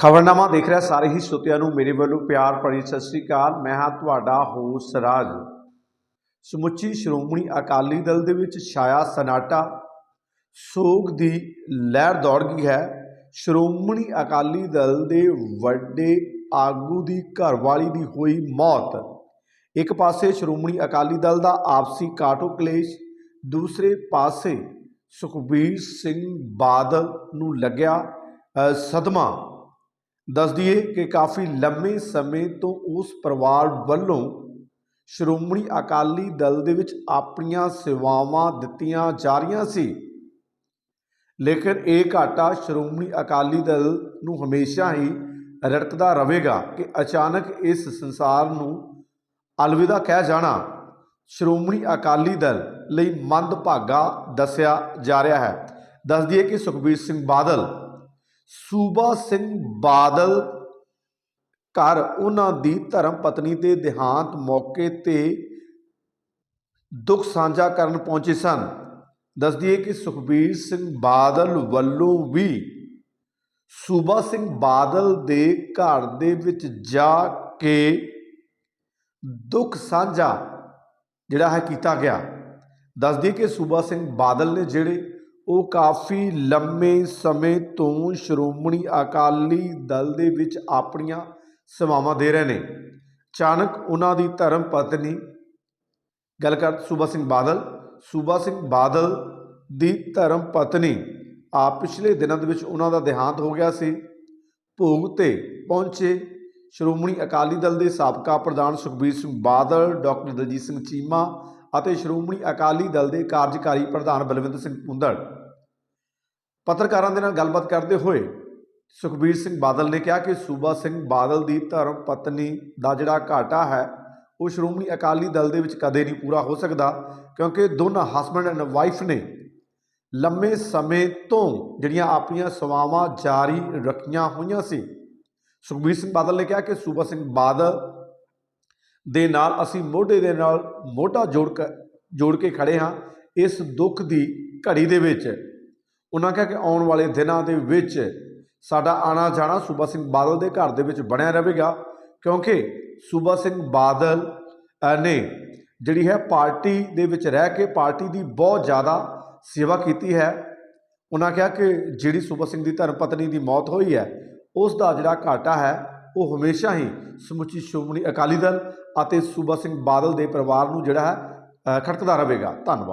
ਖਬਰਨਾਮਾ ਦੇਖ ਰਿਹਾ, ਸਾਰੇ ਹੀ ਸਰੋਤਿਆਂ ਨੂੰ ਮੇਰੇ ਵੱਲੋਂ ਪਿਆਰ ਭਰੀ ਸਤਿ ਸ੍ਰੀ ਅਕਾਲ। ਮੈਂ ਹਾਂ ਤੁਹਾਡਾ ਹੋਸ ਰਾਜ। ਸਮੁੱਚੀ ਸ਼੍ਰੋਮਣੀ ਅਕਾਲੀ ਦਲ ਦੇ ਵਿੱਚ ਛਾਇਆ ਸਨਾਟਾ, ਸੋਗ ਦੀ ਲਹਿਰ ਦੌੜ ਗਈ ਹੈ। ਸ਼੍ਰੋਮਣੀ ਅਕਾਲੀ ਦਲ ਦੇ ਵੱਡੇ ਆਗੂ ਦੀ ਘਰਵਾਲੀ ਦੀ ਹੋਈ ਮੌਤ। ਇੱਕ ਪਾਸੇ ਸ਼੍ਰੋਮਣੀ ਅਕਾਲੀ ਦਲ ਦਾ ਆਪਸੀ ਕਾਟੋ ਕਲੇਸ਼, ਦੂਸਰੇ ਪਾਸੇ ਸੁਖਬੀਰ ਸਿੰਘ ਬਾਦਲ ਨੂੰ ਲੱਗਿਆ ਸਦਮਾ। ਦੱਸ ਦਈਏ ਕਿ ਕਾਫੀ ਲੰਮੇ ਸਮੇਂ ਤੋਂ ਉਸ ਪਰਿਵਾਰ ਵੱਲੋਂ ਸ਼੍ਰੋਮਣੀ ਅਕਾਲੀ ਦਲ ਦੇ ਵਿੱਚ ਆਪਣੀਆਂ ਸੇਵਾਵਾਂ ਦਿੱਤੀਆਂ ਜਾ ਰਹੀਆਂ ਸੀ। ਲੇਕਿਨ ਇਹ ਘਾਟਾ ਸ਼੍ਰੋਮਣੀ ਅਕਾਲੀ ਦਲ ਨੂੰ ਹਮੇਸ਼ਾ ਹੀ ਰੜਕਦਾ ਰਹੇਗਾ ਕਿ ਅਚਾਨਕ ਇਸ ਸੰਸਾਰ ਨੂੰ ਅਲਵਿਦਾ ਕਹਿ ਜਾਣਾ ਸ਼੍ਰੋਮਣੀ ਅਕਾਲੀ ਦਲ ਲਈ ਮੰਦਭਾਗਾ ਦੱਸਿਆ ਜਾ ਰਿਹਾ ਹੈ। ਦੱਸ ਦਈਏ ਕਿ ਸੁਖਬੀਰ ਸਿੰਘ ਬਾਦਲ ਸੂਬਾ ਸਿੰਘ ਬਾਦਲ ਘਰ ਉਹਨਾਂ ਦੀ ਧਰਮ ਪਤਨੀ ਦੇ ਦੇਹਾਂਤ ਮੌਕੇ ਤੇ ਦੁੱਖ ਸਾਂਝਾ ਕਰਨ ਪਹੁੰਚੇ ਸਨ। ਦੱਸ ਦਈਏ ਕਿ ਸੁਖਬੀਰ ਸਿੰਘ ਬਾਦਲ ਵੱਲੋਂ ਵੀ ਸੂਬਾ ਸਿੰਘ ਬਾਦਲ ਦੇ ਘਰ ਦੇ ਵਿੱਚ ਜਾ ਕੇ ਦੁੱਖ ਸਾਂਝਾ ਜਿਹੜਾ ਹੈ ਕੀਤਾ ਗਿਆ। ਦੱਸ ਦਈਏ ਕਿ ਸੂਬਾ ਸਿੰਘ ਬਾਦਲ ਨੇ ਜਿਹੜੇ ਉਹ ਕਾਫੀ ਲੰਮੇ ਸਮੇਂ ਤੋਂ ਸ਼੍ਰੋਮਣੀ ਅਕਾਲੀ ਦਲ ਦੇ ਵਿੱਚ ਆਪਣੀਆਂ ਸੇਵਾਵਾਂ ਦੇ ਰਹੇ ਨੇ। ਅਚਾਨਕ ਉਹਨਾਂ ਦੀ ਧਰਮ ਪਤਨੀ, ਗੱਲ ਕਰ ਸੂਬਾ ਸਿੰਘ ਬਾਦਲ, ਸੂਬਾ ਸਿੰਘ ਬਾਦਲ ਦੀ ਧਰਮ ਪਤਨੀ ਆ ਪਿਛਲੇ ਦਿਨਾਂ ਦੇ ਵਿੱਚ ਉਹਨਾਂ ਦਾ ਦੇਹਾਂਤ ਹੋ ਗਿਆ ਸੀ। ਭੋਗ ਤੇ ਪਹੁੰਚੇ ਸ਼੍ਰੋਮਣੀ ਅਕਾਲੀ ਦਲ ਦੇ ਸਾਬਕਾ ਪ੍ਰਧਾਨ ਸੁਖਬੀਰ ਸਿੰਘ ਬਾਦਲ, ਡਾਕਟਰ ਦਲਜੀਤ ਸਿੰਘ ਚੀਮਾ ਅਤੇ ਸ਼੍ਰੋਮਣੀ ਅਕਾਲੀ ਦਲ ਦੇ ਕਾਰਜਕਾਰੀ ਪ੍ਰਧਾਨ ਬਲਵਿੰਦਰ ਸਿੰਘ ਪੁੰਦੜ ਪੱਤਰਕਾਰਾਂ ਦੇ ਨਾਲ ਗੱਲਬਾਤ ਕਰਦੇ ਹੋਏ ਸੁਖਬੀਰ ਸਿੰਘ ਬਾਦਲ ਨੇ ਕਿਹਾ ਕਿ ਸੂਬਾ ਸਿੰਘ ਬਾਦਲ ਦੀ ਧਰਮ ਪਤਨੀ ਦਾ ਜਿਹੜਾ ਘਾਟਾ ਹੈ, ਉਹ ਸ਼੍ਰੋਮਣੀ ਅਕਾਲੀ ਦਲ ਦੇ ਵਿੱਚ ਕਦੇ ਨਹੀਂ ਪੂਰਾ ਹੋ ਸਕਦਾ ਕਿਉਂਕਿ ਦੋਨਾਂ ਹਸਬੰਡ ਐਂਡ ਵਾਈਫ ਨੇ ਲੰਮੇ ਸਮੇਂ ਤੋਂ ਜਿਹੜੀਆਂ ਆਪਣੀਆਂ ਸੇਵਾਵਾਂ ਜਾਰੀ ਰੱਖੀਆਂ ਹੋਈਆਂ ਸੀ। ਸੁਖਬੀਰ ਸਿੰਘ ਬਾਦਲ ਨੇ ਕਿਹਾ ਕਿ ਸੂਬਾ ਸਿੰਘ ਬਾਦਲ ਦੇ ਨਾਲ ਅਸੀਂ ਮੋਢੇ ਦੇ ਨਾਲ ਮੋਢਾ ਜੋੜ ਕੇ ਜੋੜ ਕੇ ਖੜੇ ਹਾਂ। ਇਸ ਦੁੱਖ ਦੀ ਘੜੀ ਦੇ ਵਿੱਚ ਉਹਨਾਂ ਕਿਹਾ ਕਿ ਆਉਣ ਵਾਲੇ ਦਿਨਾਂ ਦੇ ਵਿੱਚ ਸਾਡਾ ਆਣਾ ਜਾਣਾ ਸੂਬਾ ਸਿੰਘ ਬਾਦਲ ਦੇ ਘਰ ਦੇ ਵਿੱਚ ਬਣਿਆ ਰਹੇਗਾ, ਕਿਉਂਕਿ ਸੂਬਾ ਸਿੰਘ ਬਾਦਲ ਨੇ ਜਿਹੜੀ ਹੈ ਪਾਰਟੀ ਦੇ ਵਿੱਚ ਰਹਿ ਕੇ ਪਾਰਟੀ ਦੀ ਬਹੁਤ ਜ਼ਿਆਦਾ ਸੇਵਾ ਕੀਤੀ ਹੈ। ਉਹਨਾਂ ਕਿਹਾ ਕਿ ਜਿਹੜੀ ਸੂਬਾ ਸਿੰਘ ਦੀ ਧਰਮ ਪਤਨੀ ਦੀ ਮੌਤ ਹੋਈ ਹੈ, ਉਸ ਦਾ ਜਿਹੜਾ ਘਾਟਾ ਹੈ, ਉਹ ਹਮੇਸ਼ਾ ਹੀ ਸਮੁੱਚੀ ਸ਼੍ਰੋਮਣੀ ਅਕਾਲੀ ਦਲ ਅਤੇ ਸੂਬਾ ਸਿੰਘ ਬਾਦਲ ਦੇ ਪਰਿਵਾਰ ਨੂੰ ਜਿਹੜਾ ਹੈ ਖੜਕਦਾ ਰਹੇਗਾ। ਧੰਨਵਾਦ।